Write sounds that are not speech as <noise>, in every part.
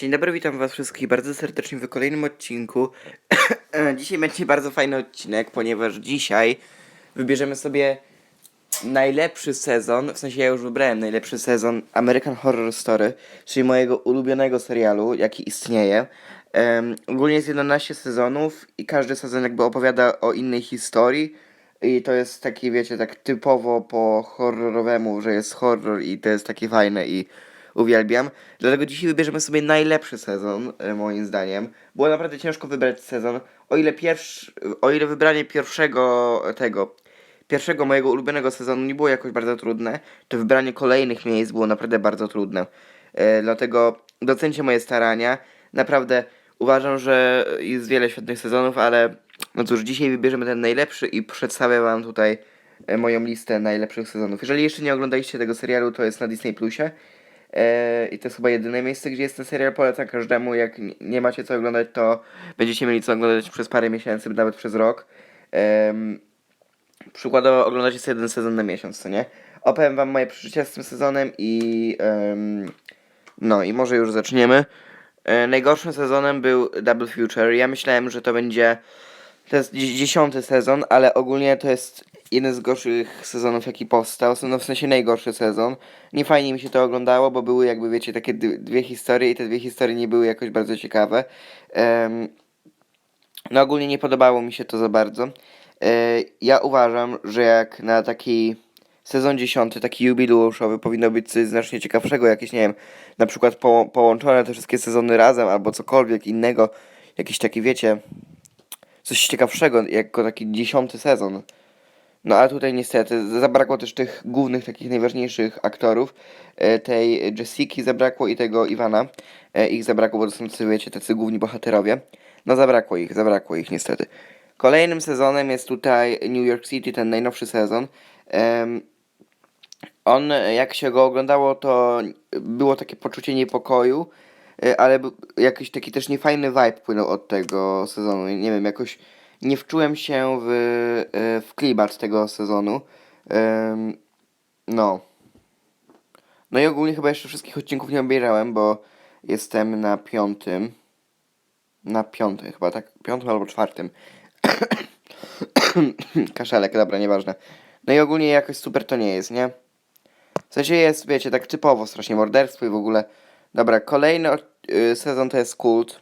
Dzień dobry, witam was wszystkich bardzo serdecznie w kolejnym odcinku. <coughs> dzisiaj będzie bardzo fajny odcinek, ponieważ dzisiaj wybierzemy sobie najlepszy sezon, w sensie ja już wybrałem najlepszy sezon American Horror Story, czyli mojego ulubionego serialu, jaki istnieje. Em, ogólnie jest 11 sezonów i każdy sezon jakby opowiada o innej historii. I to jest taki, wiecie, tak typowo po horrorowemu, że jest horror i to jest takie fajne i uwielbiam. Dlatego dzisiaj wybierzemy sobie najlepszy sezon, e, moim zdaniem. Było naprawdę ciężko wybrać sezon. O ile pierwszy, o ile wybranie pierwszego tego, pierwszego mojego ulubionego sezonu nie było jakoś bardzo trudne, to wybranie kolejnych miejsc było naprawdę bardzo trudne. E, dlatego docencie moje starania. Naprawdę uważam, że jest wiele świetnych sezonów, ale no cóż, dzisiaj wybierzemy ten najlepszy i przedstawię wam tutaj e, moją listę najlepszych sezonów. Jeżeli jeszcze nie oglądaliście tego serialu, to jest na Disney Plusie. E, I to jest chyba jedyne miejsce, gdzie jest ten serial. Polecam każdemu. Jak nie- macie co oglądać, to będziecie mieli co oglądać przez parę miesięcy, nawet przez rok. Przykładowo oglądacie sobie jeden sezon na miesiąc, co nie? Opowiem wam moje przeżycia z tym sezonem i no i może już zaczniemy. E, najgorszym sezonem był Double Future. Ja myślałem, że to będzie to jest dzie- dziesiąty sezon, ale ogólnie to jest jeden z gorszych sezonów, jaki powstał. No w sensie najgorszy sezon. Nie fajnie mi się to oglądało, bo były jakby, wiecie, takie dwie historie i te dwie historie nie były jakoś bardzo ciekawe. Em, no ogólnie nie podobało mi się to za bardzo. E, ja uważam, że jak na taki sezon dziesiąty, taki jubileuszowy, powinno być coś znacznie ciekawszego, jakieś, nie wiem, na przykład po, połączone te wszystkie sezony razem, albo cokolwiek innego, jakiś taki, wiecie, coś ciekawszego, jako taki dziesiąty sezon. No ale tutaj niestety zabrakło też tych głównych, takich najważniejszych aktorów. E, tej Jessiki zabrakło i tego Iwana. E, ich zabrakło, bo to są wiecie, tacy główni bohaterowie. No zabrakło ich, zabrakło ich niestety. Kolejnym sezonem jest tutaj New York City, ten najnowszy sezon. On, jak się go oglądało, to było takie poczucie niepokoju, e, ale jakiś taki też niefajny vibe płynął od tego sezonu. Nie wiem, jakoś nie wczułem się w, e, w klimat tego sezonu. No. No i ogólnie chyba jeszcze wszystkich odcinków nie obejrzałem, bo jestem na piątym. Na piątym chyba, tak? Piątym albo czwartym. <coughs> Kaszelek, dobra, nieważne. No i ogólnie jakoś super to nie jest, nie? W sensie jest, wiecie, tak typowo strasznie morderstwo i w ogóle. Dobra, kolejny y, sezon to jest Kult.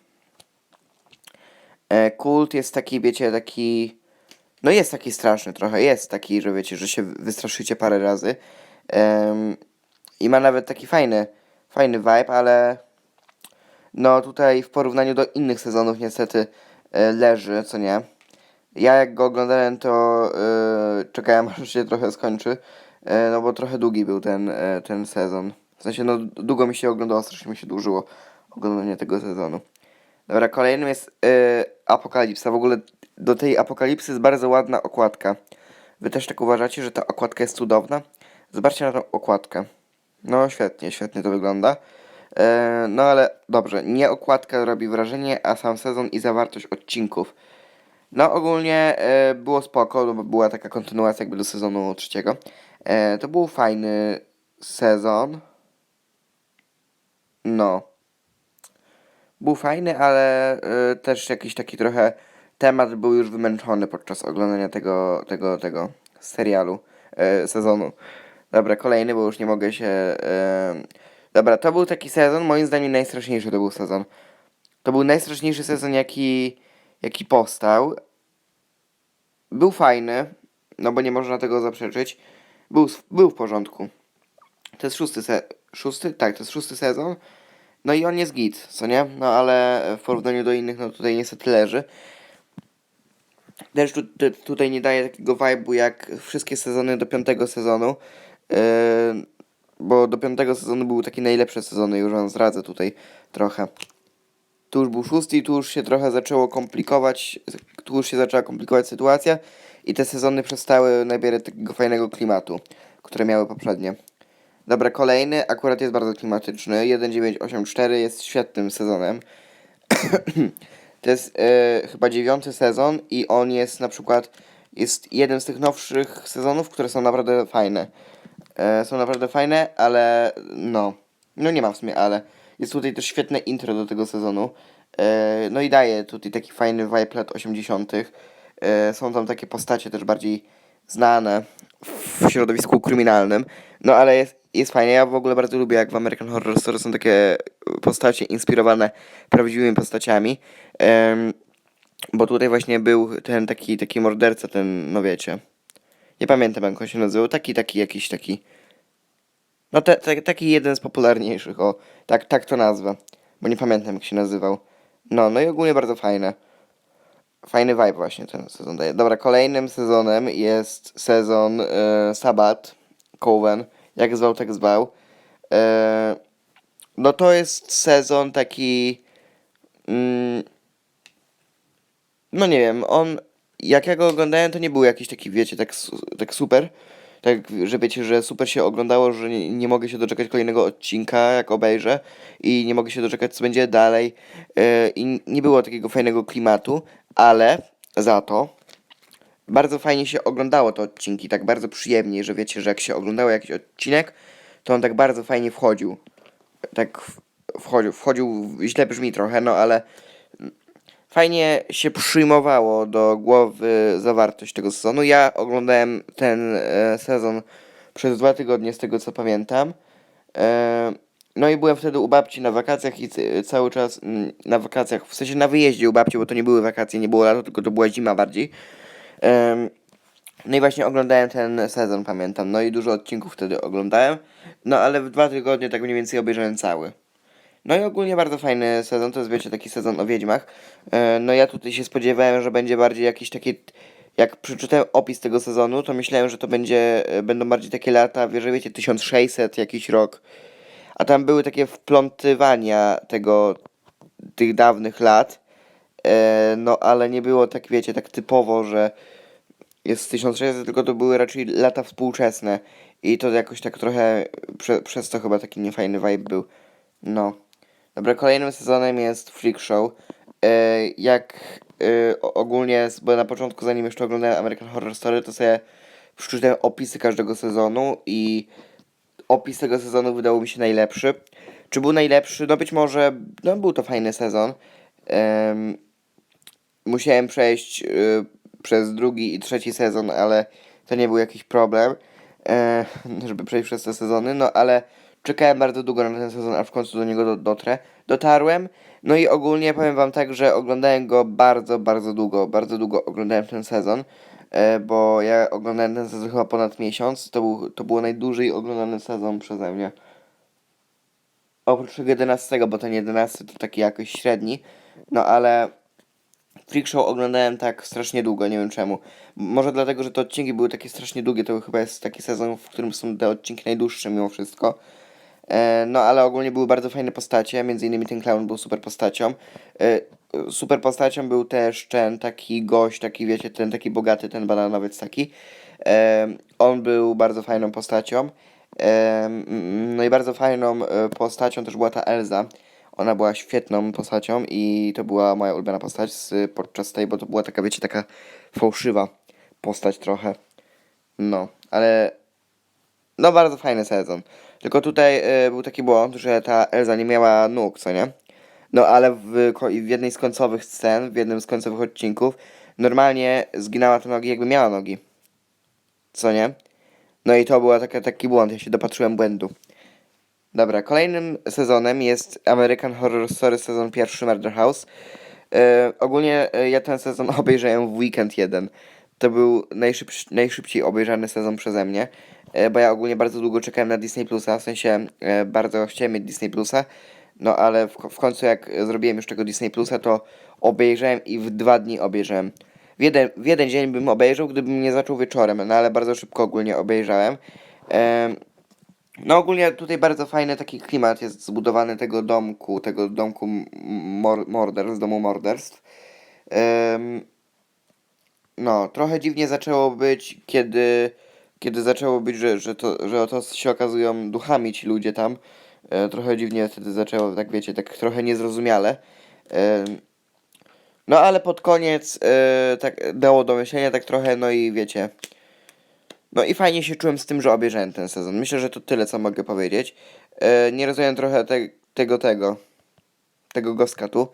E, Kult jest taki, wiecie, taki... No jest taki straszny trochę, jest taki, że wiecie, że się wystraszycie parę razy. Em, I ma nawet taki fajny, fajny vibe, ale... No tutaj w porównaniu do innych sezonów niestety e, leży, co nie? Ja jak go oglądałem, to e, czekałem <laughs> aż się trochę skończy, e, no bo trochę długi był ten, e, ten sezon. W sensie, no długo mi się oglądało, strasznie mi się dłużyło oglądanie tego sezonu. Dobra, kolejnym jest e, Apokalipsa. W ogóle do tej Apokalipsy jest bardzo ładna okładka. Wy też tak uważacie, że ta okładka jest cudowna? Zobaczcie na tą okładkę. No świetnie, świetnie to wygląda. E, no ale dobrze, nie okładka robi wrażenie, a sam sezon i zawartość odcinków. No ogólnie e, było spoko, no bo była taka kontynuacja jakby do sezonu trzeciego. E, to był fajny sezon. No. Był fajny, ale e, też jakiś taki trochę temat był już wymęczony podczas oglądania tego, tego, tego serialu, e, sezonu. Dobra, kolejny, bo już nie mogę się... E... Dobra, to był taki sezon, moim zdaniem najstraszniejszy to był sezon. To był najstraszniejszy sezon, jaki, jaki powstał. Był fajny, no bo nie można tego zaprzeczyć. Był, był w porządku. To jest szósty se... Szósty? Tak, to jest szósty sezon. No i on jest git, co nie? No ale w porównaniu do innych, no tutaj niestety leży. Też tu, tu, tutaj nie daje takiego vibe'u jak wszystkie sezony do piątego sezonu. Yy, bo do piątego sezonu były takie najlepsze sezony, już wam zdradzę tutaj trochę. Tu już był szósty tu już się trochę zaczęło komplikować, tu już się zaczęła komplikować sytuacja i te sezony przestały nabierać takiego fajnego klimatu, które miały poprzednie. Dobra, kolejny akurat jest bardzo klimatyczny. 1984 jest świetnym sezonem. <clears throat> to jest e, chyba dziewiąty sezon i on jest na przykład jest jeden z tych nowszych sezonów, które są naprawdę fajne. E, są naprawdę fajne, ale no. No nie ma w sumie ale. Jest tutaj też świetne intro do tego sezonu. E, no i daje tutaj taki fajny vibe lat 80. E, są tam takie postacie też bardziej znane w środowisku kryminalnym. No ale jest, jest fajnie. Ja w ogóle bardzo lubię, jak w American Horror Story są takie postacie inspirowane prawdziwymi postaciami. Em, bo tutaj właśnie był ten taki, taki morderca, ten, no wiecie. Nie pamiętam jak on się nazywał. Taki, taki, jakiś taki. No te, te, taki jeden z popularniejszych, o. Tak, tak to nazwę. Bo nie pamiętam jak się nazywał. No, no i ogólnie bardzo fajne. Fajny vibe właśnie ten sezon daje. Dobra, kolejnym sezonem jest sezon e, Sabat, Coven. Jak zwał, tak zwał. E, no to jest sezon taki... Mm, no nie wiem, on... Jak ja go oglądałem, to nie był jakiś taki, wiecie, tak, tak super. Tak, że wiecie, że super się oglądało, że nie, nie mogę się doczekać kolejnego odcinka, jak obejrzę. I nie mogę się doczekać, co będzie dalej. E, I nie było takiego fajnego klimatu, ale za to bardzo fajnie się oglądało te odcinki, tak bardzo przyjemnie, że wiecie, że jak się oglądało jakiś odcinek, to on tak bardzo fajnie wchodził. Tak wchodził, wchodził, źle brzmi trochę, no ale fajnie się przyjmowało do głowy zawartość tego sezonu. Ja oglądałem ten e, sezon przez dwa tygodnie, z tego co pamiętam. E, no i byłem wtedy u babci na wakacjach i cały czas mm, na wakacjach, w sensie na wyjeździe u babci, bo to nie były wakacje, nie było lato, tylko to była zima bardziej. No i właśnie oglądałem ten sezon, pamiętam. No i dużo odcinków wtedy oglądałem. No ale w dwa tygodnie tak mniej więcej obejrzałem cały. No i ogólnie bardzo fajny sezon, to jest wiecie taki sezon o wiedźmach. E, no ja tutaj się spodziewałem, że będzie bardziej jakiś taki... Jak przeczytałem opis tego sezonu, to myślałem, że to będzie, e, będą bardziej takie lata, że wiecie, 1600 jakiś rok. A tam były takie wplątywania tego, tych dawnych lat. E, no ale nie było tak, wiecie, tak typowo, że jest 1600, tylko to były raczej lata współczesne. I to jakoś tak trochę prze, przez to chyba taki niefajny vibe był. No. Dobra, kolejnym sezonem jest Freak Show. E, jak e, ogólnie, bo na początku, zanim jeszcze oglądałem American Horror Story, to sobie przeczytałem opisy każdego sezonu i opis tego sezonu wydał mi się najlepszy. Czy był najlepszy? No być może, no był to fajny sezon. Em, musiałem przejść y, przez drugi i trzeci sezon, ale to nie był jakiś problem, e, <laughs> żeby przejść przez te sezony, no ale czekałem bardzo długo na ten sezon, aż w końcu do niego do, dotrę. Dotarłem, no i ogólnie powiem wam tak, że oglądałem go bardzo, bardzo długo, bardzo długo oglądałem ten sezon, e, bo ja oglądałem ten sezon chyba ponad miesiąc, to był, to był najdłużej oglądany sezon przeze mnie. Oprócz tego 11, bo ten 11 to taki jakoś średni, no ale Freak Show oglądałem tak strasznie długo, nie wiem czemu. Może dlatego, że te odcinki były takie strasznie długie, to chyba jest taki sezon, w którym są te odcinki najdłuższe mimo wszystko. E, no ale ogólnie były bardzo fajne postacie, między innymi ten clown był super postacią. E, super postacią był też ten taki gość, taki wiecie, ten taki bogaty, ten bananowiec taki. E, on był bardzo fajną postacią. E, mm, no i bardzo fajną postacią też była ta Elza. Ona była świetną postacią i to była moja ulubiona postać z, podczas tej, bo to była taka, wiecie, taka fałszywa postać trochę. No, ale no bardzo fajny sezon. Tylko tutaj y, był taki błąd, że ta Elza nie miała nóg, co nie? No ale w, w jednej z końcowych scen, w jednym z końcowych odcinków, normalnie zginęła te nogi, jakby miała nogi. Co nie? No i to był taki błąd, ja się dopatrzyłem błędu. Dobra, kolejnym sezonem jest American Horror Story sezon pierwszy Murder House. E, ogólnie e, ja ten sezon <laughs> obejrzałem w weekend jeden. To był najszybszy, najszybciej obejrzany sezon przeze mnie, e, bo ja ogólnie bardzo długo czekałem na Disney Plusa, w sensie bardzo chciałem mieć Disney Plusa, no ale w, w końcu jak zrobiłem już tego Disney Plusa, to obejrzałem i w dwa dni obejrzałem. W jeden, w jeden dzień bym obejrzał, gdybym nie zaczął wieczorem, no ale bardzo szybko ogólnie obejrzałem. Em, no ogólnie tutaj bardzo fajny taki klimat jest zbudowany tego domku, tego domku mor morderstw, domu morderstw. Em, no, trochę dziwnie zaczęło być, kiedy, kiedy zaczęło być, że, że, to, że oto się okazują duchami ci ludzie tam. E, trochę dziwnie wtedy zaczęło, tak wiecie, tak trochę niezrozumiale. Em, no ale pod koniec e, tak dało do myślenia tak trochę, no i wiecie. No i fajnie się czułem z tym, że obejrzałem ten sezon. Myślę, że to tyle, co mogę powiedzieć. E, nie rozumiem trochę te, tego, tego, tego Goskatu.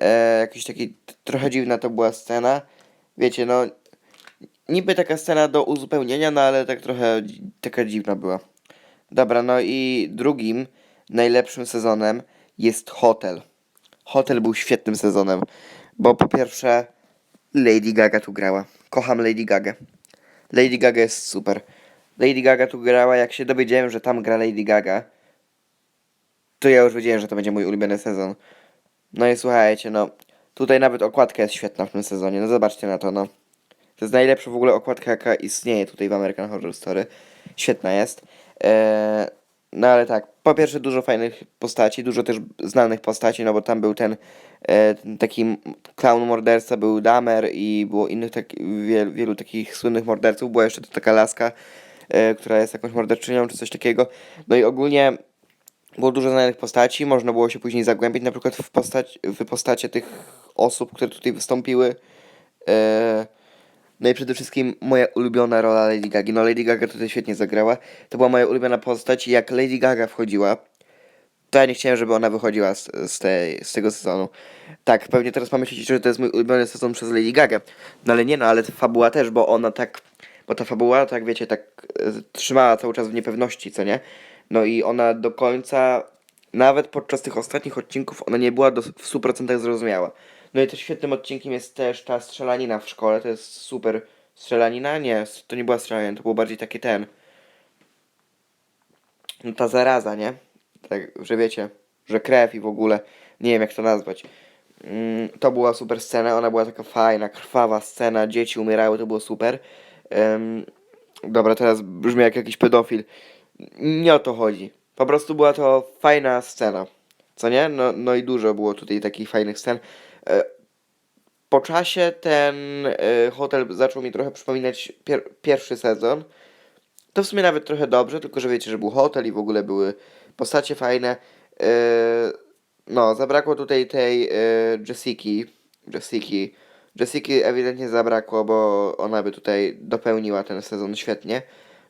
E, jakiś taki, trochę dziwna to była scena. Wiecie, no, niby taka scena do uzupełnienia, no ale tak trochę taka dziwna była. Dobra, no i drugim najlepszym sezonem jest Hotel. Hotel był świetnym sezonem, bo po pierwsze Lady Gaga tu grała. Kocham Lady Gaga. Lady Gaga jest super. Lady Gaga tu grała, jak się dowiedziałem, że tam gra Lady Gaga, to ja już wiedziałem, że to będzie mój ulubiony sezon. No i słuchajcie, no, tutaj nawet okładka jest świetna w tym sezonie, no zobaczcie na to, no. To jest najlepsza w ogóle okładka, jaka istnieje tutaj w American Horror Story. Świetna jest. Eee, no ale tak, po pierwsze dużo fajnych postaci, dużo też znanych postaci, no bo tam był ten, e, taki clown morderca, był Damer i było innych tak, wielu, wielu takich słynnych morderców. Była jeszcze to taka laska, e, która jest jakąś morderczynią czy coś takiego. No i ogólnie było dużo znanych postaci, można było się później zagłębić na przykład w, postać, w postacie tych osób, które tutaj wystąpiły. E, no i przede wszystkim moja ulubiona rola Lady Gagi. No Lady Gaga tutaj świetnie zagrała. To była moja ulubiona postać jak Lady Gaga wchodziła, to ja nie chciałem, żeby ona wychodziła z, z, tej, z tego sezonu. Tak, pewnie teraz pomyślicie, że to jest mój ulubiony sezon przez Lady Gaga. No ale nie, no ale fabuła też, bo ona tak, bo ta fabuła, tak wiecie, tak e, trzymała cały czas w niepewności, co nie? No i ona do końca, nawet podczas tych ostatnich odcinków, ona nie była do, w 100% zrozumiała. No i też świetnym odcinkiem jest też ta strzelanina w szkole, to jest super strzelanina? Nie, to nie była strzelanina, to było bardziej taki ten, no ta zaraza, nie? Tak, że wiecie, że krew i w ogóle, nie wiem jak to nazwać. Mm, to była super scena, ona była taka fajna, krwawa scena, dzieci umierały, to było super. Em, dobra, teraz brzmi jak jakiś pedofil. Nie o to chodzi. Po prostu była to fajna scena. Co nie? No, no i dużo było tutaj takich fajnych scen. E, po czasie ten e, hotel zaczął mi trochę przypominać pier pierwszy sezon. To w sumie nawet trochę dobrze, tylko że wiecie, że był hotel i w ogóle były postacie fajne. E, no, zabrakło tutaj tej Jessiki. Jessiki. Jessiki ewidentnie zabrakło, bo ona by tutaj dopełniła ten sezon świetnie.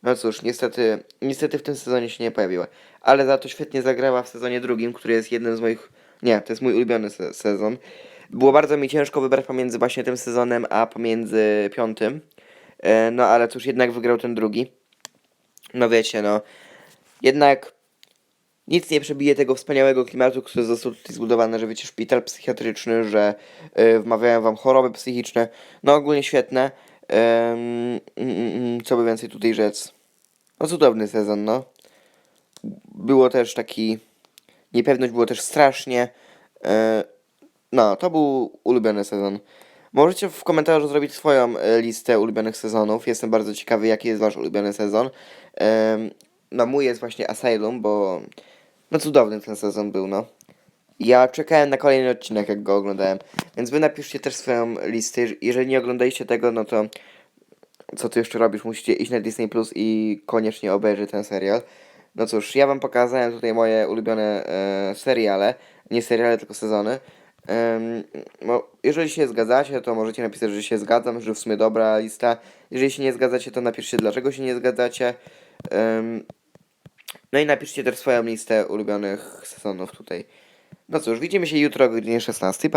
No cóż, niestety, niestety w tym sezonie się nie pojawiła. Ale za to świetnie zagrała w sezonie drugim, który jest jednym z moich. Nie, to jest mój ulubiony se sezon. Było bardzo mi ciężko wybrać pomiędzy właśnie tym sezonem, a pomiędzy piątym. E, no ale cóż, jednak wygrał ten drugi. No wiecie, no. Jednak nic nie przebije tego wspaniałego klimatu, który został tutaj zbudowany, że wiecie, szpital psychiatryczny, że y, wmawiają wam choroby psychiczne. No ogólnie świetne. Mm, co by więcej tutaj rzec? No cudowny sezon, no. Było też taki... Niepewność było też strasznie. E, no, to był ulubiony sezon. Możecie w komentarzu zrobić swoją e, listę ulubionych sezonów. Jestem bardzo ciekawy, jaki jest wasz ulubiony sezon. No mój jest właśnie Asylum, bo no cudowny ten sezon był, no. Ja czekałem na kolejny odcinek, jak go oglądałem. Więc wy napiszcie też swoją listę. Jeżeli nie oglądaliście tego, no to co ty jeszcze robisz? Musicie iść na Disney Plus i koniecznie obejrzeć ten serial. No cóż, ja wam pokazałem tutaj moje ulubione e, seriale. Nie seriale, tylko sezony. Jeżeli się zgadzacie, to możecie napisać, że się zgadzam, że w sumie dobra lista. Jeżeli się nie zgadzacie, to napiszcie, dlaczego się nie zgadzacie. No i napiszcie też swoją listę ulubionych sezonów tutaj. No cóż, widzimy się jutro o godzinie 16. Pa-